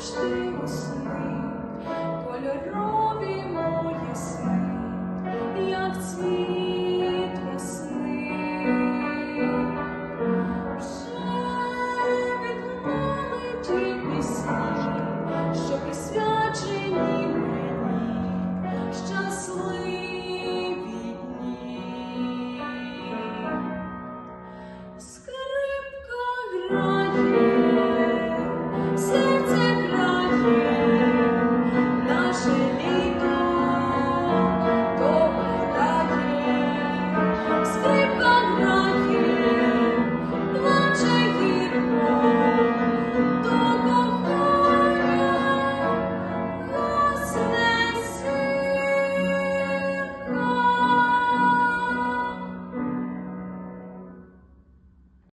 ж ти у мої сни, як цвіт весни, вже відгнали ті що присвячені мені, щасливі дні. Скрипка грає.